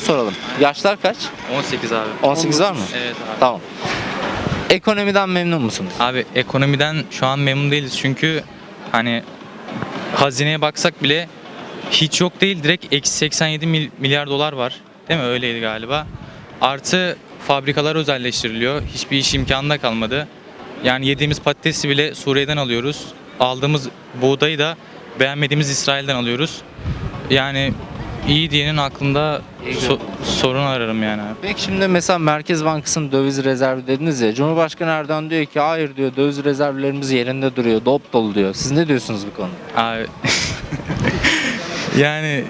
soralım. Yaşlar kaç? 18 abi. 18 var mı? Evet abi. Tamam. Ekonomiden memnun musunuz? Abi ekonomiden şu an memnun değiliz çünkü hani hazineye baksak bile hiç yok değil direkt eksi 87 mil- milyar dolar var. Değil mi? Öyleydi galiba. Artı fabrikalar özelleştiriliyor. Hiçbir iş imkanı da kalmadı. Yani yediğimiz patatesi bile Suriye'den alıyoruz. Aldığımız buğdayı da beğenmediğimiz İsrail'den alıyoruz. Yani iyi diyenin aklında so- sorun ararım yani abi. Peki şimdi mesela Merkez Bankası'nın döviz rezervi dediniz ya. Cumhurbaşkanı Erdoğan diyor ki hayır diyor döviz rezervlerimiz yerinde duruyor. Dop dolu diyor. Siz ne diyorsunuz bu konuda? Abi yani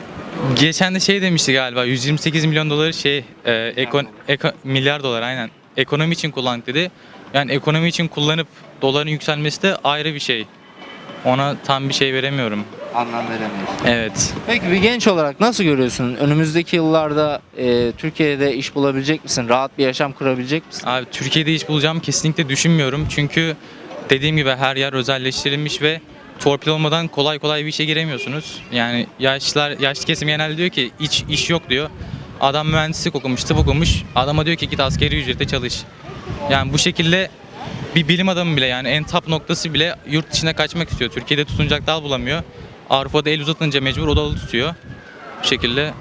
geçen de şey demişti galiba 128 milyon doları şey e, ekon, eko- milyar dolar aynen ekonomi için kullandık dedi. Yani ekonomi için kullanıp doların yükselmesi de ayrı bir şey. Ona tam bir şey veremiyorum. Anlam veremiyorsun. Evet. Peki bir genç olarak nasıl görüyorsun? Önümüzdeki yıllarda e, Türkiye'de iş bulabilecek misin? Rahat bir yaşam kurabilecek misin? Abi Türkiye'de iş bulacağımı kesinlikle düşünmüyorum. Çünkü dediğim gibi her yer özelleştirilmiş ve torpil olmadan kolay kolay bir işe giremiyorsunuz. Yani yaşlılar, yaşlı kesim genelde diyor ki iş, iş yok diyor. Adam mühendislik okumuş, tıp okumuş. Adama diyor ki git askeri ücrete çalış. Yani bu şekilde bir bilim adamı bile yani en top noktası bile yurt dışına kaçmak istiyor. Türkiye'de tutunacak dal bulamıyor. Avrupa'da el uzatınca mecbur o dalı tutuyor. Bu şekilde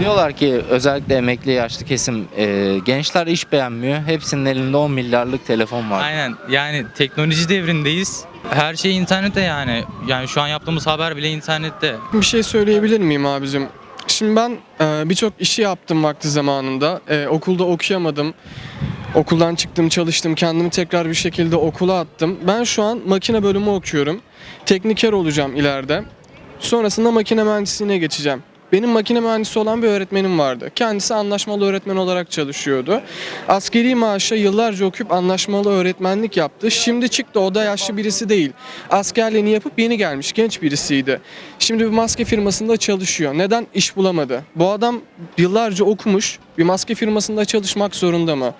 Diyorlar ki özellikle emekli yaşlı kesim e, gençler iş beğenmiyor. Hepsinin elinde 10 milyarlık telefon var. Aynen yani teknoloji devrindeyiz. Her şey internette yani. Yani şu an yaptığımız haber bile internette. Bir şey söyleyebilir miyim abicim? Şimdi ben e, birçok işi yaptım vakti zamanında. E, okulda okuyamadım. Okuldan çıktım, çalıştım, kendimi tekrar bir şekilde okula attım. Ben şu an makine bölümü okuyorum. Tekniker olacağım ileride. Sonrasında makine mühendisliğine geçeceğim. Benim makine mühendisi olan bir öğretmenim vardı. Kendisi anlaşmalı öğretmen olarak çalışıyordu. Askeri maaşa yıllarca okuyup anlaşmalı öğretmenlik yaptı. Şimdi çıktı o da yaşlı birisi değil. Askerliğini yapıp yeni gelmiş genç birisiydi. Şimdi bir maske firmasında çalışıyor. Neden iş bulamadı? Bu adam yıllarca okumuş. Bir maske firmasında çalışmak zorunda mı?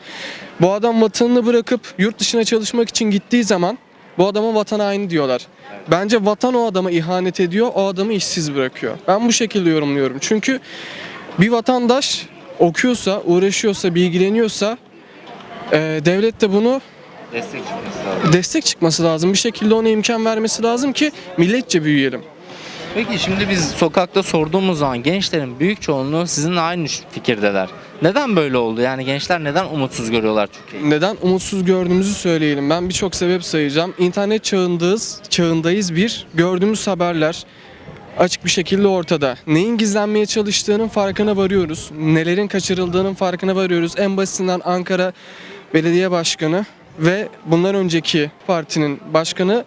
Bu adam vatanını bırakıp yurt dışına çalışmak için gittiği zaman bu adama vatan haini diyorlar. Bence vatan o adama ihanet ediyor, o adamı işsiz bırakıyor. Ben bu şekilde yorumluyorum. Çünkü bir vatandaş okuyorsa, uğraşıyorsa, bilgileniyorsa e, devlet de bunu Destek çıkması lazım. destek çıkması lazım. Bir şekilde ona imkan vermesi lazım ki milletçe büyüyelim. Peki şimdi biz sokakta sorduğumuz zaman gençlerin büyük çoğunluğu sizinle aynı fikirdeler. Neden böyle oldu? Yani gençler neden umutsuz görüyorlar Türkiye'yi? Neden umutsuz gördüğümüzü söyleyelim. Ben birçok sebep sayacağım. İnternet çağındayız, çağındayız bir. Gördüğümüz haberler açık bir şekilde ortada. Neyin gizlenmeye çalıştığının farkına varıyoruz. Nelerin kaçırıldığının farkına varıyoruz. En basitinden Ankara Belediye Başkanı ve bundan önceki partinin başkanı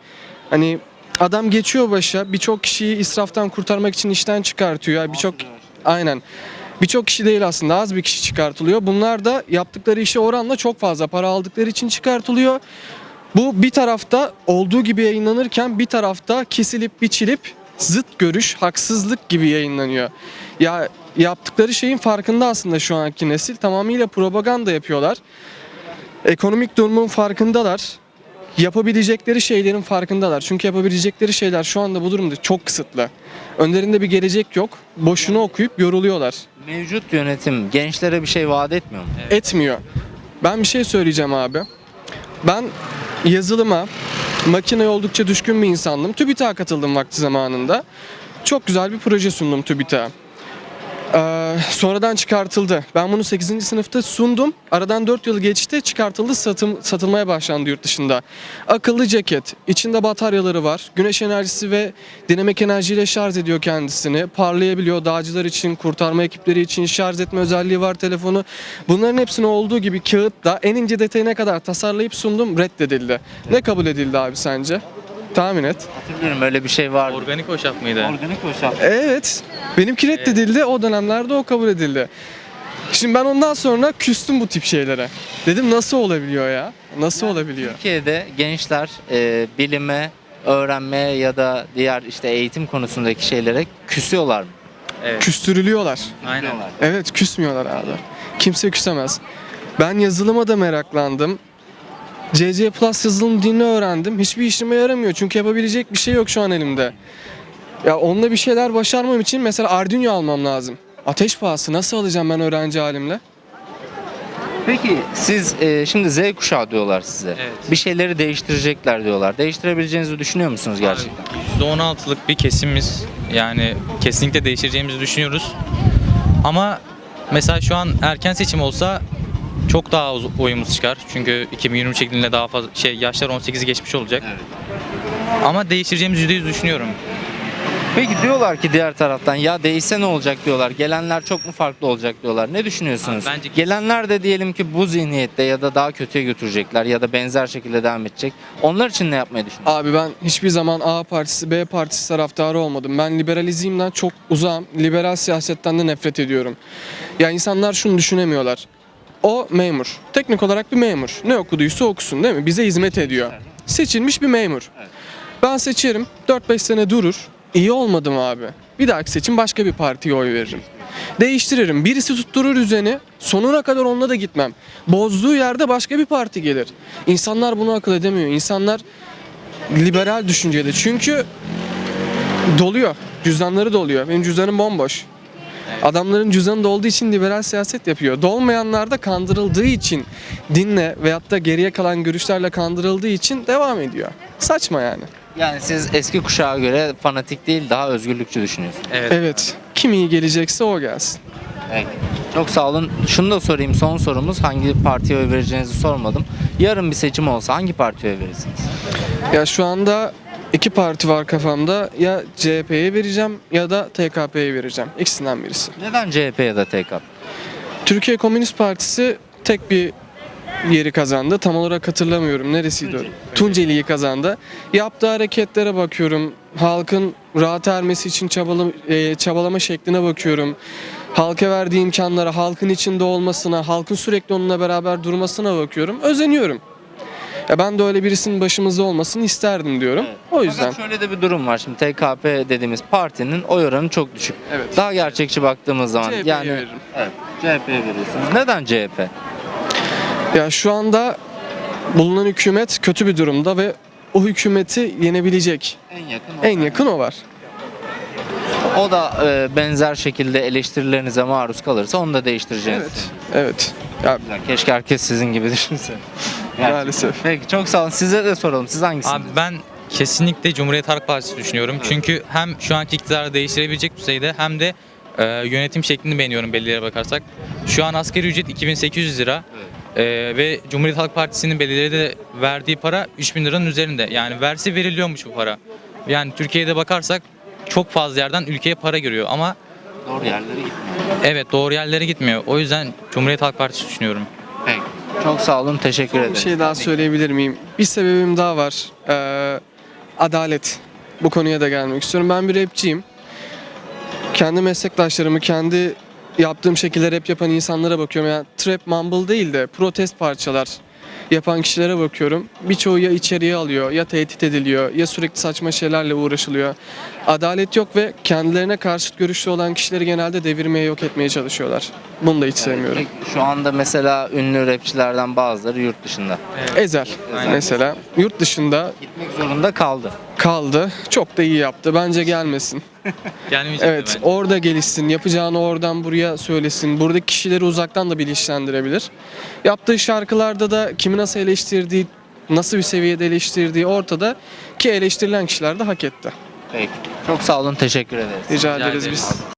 hani adam geçiyor başa birçok kişiyi israftan kurtarmak için işten çıkartıyor. Birçok aynen. Birçok kişi değil aslında az bir kişi çıkartılıyor. Bunlar da yaptıkları işe oranla çok fazla para aldıkları için çıkartılıyor. Bu bir tarafta olduğu gibi yayınlanırken bir tarafta kesilip biçilip zıt görüş, haksızlık gibi yayınlanıyor. Ya yaptıkları şeyin farkında aslında şu anki nesil. Tamamıyla propaganda yapıyorlar. Ekonomik durumun farkındalar. Yapabilecekleri şeylerin farkındalar. Çünkü yapabilecekleri şeyler şu anda bu durumda çok kısıtlı. Önlerinde bir gelecek yok. Boşuna okuyup yoruluyorlar. Mevcut yönetim gençlere bir şey vaat etmiyor mu? etmiyor. Ben bir şey söyleyeceğim abi. Ben yazılıma, makineye oldukça düşkün bir insandım. TÜBİTAK'a katıldım vakti zamanında. Çok güzel bir proje sundum TÜBİTAK'a. Ee, sonradan çıkartıldı. Ben bunu 8. sınıfta sundum. Aradan 4 yıl geçti. Çıkartıldı, satım, satılmaya başlandı yurt dışında. Akıllı ceket. içinde bataryaları var. Güneş enerjisi ve dinamik enerjiyle şarj ediyor kendisini. Parlayabiliyor. Dağcılar için, kurtarma ekipleri için şarj etme özelliği var telefonu. Bunların hepsini olduğu gibi kağıtta en ince detayına kadar tasarlayıp sundum. Reddedildi. Ne kabul edildi abi sence? Tahmin et. Hatırlıyorum öyle bir şey vardı. Organik hoşaf mıydı? Organik hoşaf. Evet. Benimki reddedildi. O dönemlerde o kabul edildi. Şimdi ben ondan sonra küstüm bu tip şeylere. Dedim nasıl olabiliyor ya? Nasıl olabiliyor? Türkiye'de gençler e, bilime, öğrenmeye ya da diğer işte eğitim konusundaki şeylere küsüyorlar mı? Evet. Küstürülüyorlar. Aynen. Evet küsmüyorlar abi. Kimse küsemez. Ben yazılıma da meraklandım. CC Plus yazılım dilini öğrendim. Hiçbir işime yaramıyor çünkü yapabilecek bir şey yok şu an elimde. Ya onunla bir şeyler başarmam için mesela Arduino almam lazım. Ateş pahası nasıl alacağım ben öğrenci halimle? Peki siz e, şimdi Z kuşağı diyorlar size. Evet. Bir şeyleri değiştirecekler diyorlar. Değiştirebileceğinizi düşünüyor musunuz gerçekten? %16'lık bir kesimimiz yani kesinlikle değiştireceğimizi düşünüyoruz. Ama mesela şu an erken seçim olsa çok daha uz- oyumuz çıkar. Çünkü 2020 şeklinde daha fazla şey yaşlar 18'i geçmiş olacak. Ama değiştireceğimizi %100 düşünüyorum. Peki diyorlar ki diğer taraftan ya değişse ne olacak diyorlar. Gelenler çok mu farklı olacak diyorlar. Ne düşünüyorsunuz? Abi bence- Gelenler de diyelim ki bu zihniyette ya da daha kötüye götürecekler ya da benzer şekilde devam edecek. Onlar için ne yapmayı düşünüyorsunuz? Abi ben hiçbir zaman A partisi B partisi taraftarı olmadım. Ben liberalizmden çok uzağım. Liberal siyasetten de nefret ediyorum. Ya insanlar şunu düşünemiyorlar. O memur. Teknik olarak bir memur. Ne okuduysa okusun değil mi? Bize hizmet ediyor. Seçilmiş bir memur. Ben seçerim. 4-5 sene durur. İyi olmadım abi. Bir dahaki seçim başka bir partiye oy veririm. Değiştiririm. Birisi tutturur üzerine. Sonuna kadar onunla da gitmem. Bozduğu yerde başka bir parti gelir. İnsanlar bunu akıl edemiyor. İnsanlar liberal düşüncede. Çünkü doluyor. Cüzdanları doluyor. Benim cüzdanım bomboş. Adamların cüzdanı dolduğu için liberal siyaset yapıyor. Dolmayanlar da kandırıldığı için dinle veyahut da geriye kalan görüşlerle kandırıldığı için devam ediyor. Saçma yani. Yani siz eski kuşağa göre fanatik değil daha özgürlükçü düşünüyorsunuz. Evet. Evet. Kim iyi gelecekse o gelsin. Peki. Çok sağ olun. Şunu da sorayım son sorumuz. Hangi partiye oy vereceğinizi sormadım. Yarın bir seçim olsa hangi partiye oy verirsiniz? Ya şu anda iki parti var kafamda. Ya CHP'ye vereceğim ya da TKP'ye vereceğim. İkisinden birisi. Neden CHP ya da TK? Türkiye Komünist Partisi tek bir yeri kazandı. Tam olarak hatırlamıyorum. Neresiydi o? Tunceli'yi kazandı. Yaptığı hareketlere bakıyorum. Halkın rahat ermesi için çabalama, e, çabalama şekline bakıyorum. Halka verdiği imkanlara, halkın içinde olmasına, halkın sürekli onunla beraber durmasına bakıyorum. Özeniyorum. Ya ben de öyle birisinin başımızda olmasını isterdim diyorum. O yüzden. Fakat şöyle de bir durum var. Şimdi TKP dediğimiz partinin oy oranı çok düşük. Evet. Daha gerçekçi baktığımız zaman CHP'ye yani veririm. Evet, CHP'ye veriyorsunuz. Neden CHP? Ya şu anda bulunan hükümet kötü bir durumda ve o hükümeti yenebilecek En yakın. en yakın o var. O da e, benzer şekilde eleştirilerinize maruz kalırsa onu da değiştireceğiz. Evet. Evet. Ya Keşke herkes sizin gibi düşünse. Gerçekten. maalesef. Peki çok sağ olun. Size de soralım. Siz hangisiniz? Abi ben kesinlikle Cumhuriyet Halk Partisi düşünüyorum. Çünkü hem şu anki iktidarı değiştirebilecek düzeyde hem de e, yönetim şeklini beğeniyorum belediyelere bakarsak. Şu an asgari ücret 2800 lira. E, ve Cumhuriyet Halk Partisi'nin belediyelere verdiği para 3000 liranın üzerinde. Yani versi veriliyormuş bu para. Yani Türkiye'de bakarsak çok fazla yerden ülkeye para giriyor ama Doğru yerlere gitmiyor. evet doğru yerlere gitmiyor. O yüzden Cumhuriyet Halk Partisi düşünüyorum. Çok sağ olun. Teşekkür ederim. Bir şey daha söyleyebilir miyim? Bir sebebim daha var. Ee, adalet. Bu konuya da gelmek istiyorum. Ben bir rapçiyim. Kendi meslektaşlarımı, kendi yaptığım şekilde rap yapan insanlara bakıyorum. Yani trap mumble değil de protest parçalar yapan kişilere bakıyorum. Birçoğu ya içeriye alıyor, ya tehdit ediliyor, ya sürekli saçma şeylerle uğraşılıyor. Adalet yok ve kendilerine karşıt görüşlü olan kişileri genelde devirmeye, yok etmeye çalışıyorlar. Bunu da hiç sevmiyorum. Peki, Şu anda mesela ünlü rapçilerden bazıları yurt dışında. Ezel mesela yurt dışında Gitmek zorunda kaldı. Kaldı. Çok da iyi yaptı. Bence gelmesin. Gelmeyecek Evet, bence. orada gelişsin. Yapacağını oradan buraya söylesin. Buradaki kişileri uzaktan da bilinçlendirebilir. Yaptığı şarkılarda da kimi nasıl eleştirdiği, nasıl bir seviyede eleştirdiği ortada ki eleştirilen kişiler de hak etti. Peki. Çok sağ olun. Teşekkür ederiz. Rica Rica ederiz biz.